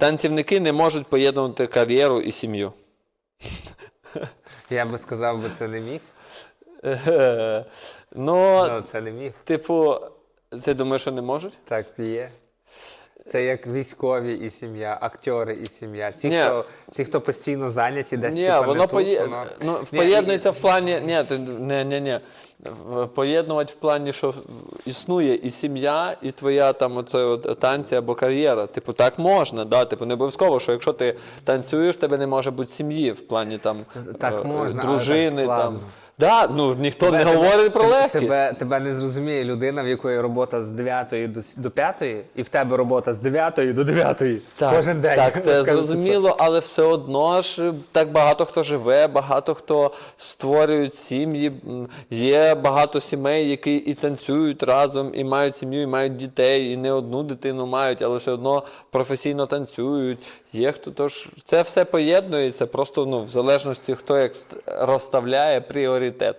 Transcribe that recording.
танцівники не можуть поєднувати кар'єру і сім'ю. Я би сказав, бо це не міф. Ну, Ну, це не міф. типу, ти думаєш, що не можуть? Так є. Це як військові і сім'я, актори і сім'я. Ті, Ні. хто, ті, хто постійно зайняті, десь Ні, типа, не воно тут, пої... воно... ну, Ні, поєднується в плані. Ні, ти... ні, ні, ні. В- Поєднувати в плані, що існує і сім'я, і твоя там оце от танці або кар'єра. Типу, так можна, да? Типу, не обов'язково, що якщо ти танцюєш, в тебе не може бути сім'ї в плані там Так е, можна, але дружини. так складно. Да, ну ніхто не Тебе- говорить про тебе- легкість. Тебе, тебе не зрозуміє людина, в якої робота з 9 до, до 5, і в тебе робота з 9 до 9. Так, Кожен день. Так, це зрозуміло, але все одно ж так багато хто живе, багато хто створюють сім'ї. Є багато сімей, які і танцюють разом, і мають сім'ю, і мають дітей, і не одну дитину мають, але все одно професійно танцюють. Є хто тож це все поєднується, просто ну в залежності хто як ст- розставляє пріоритет.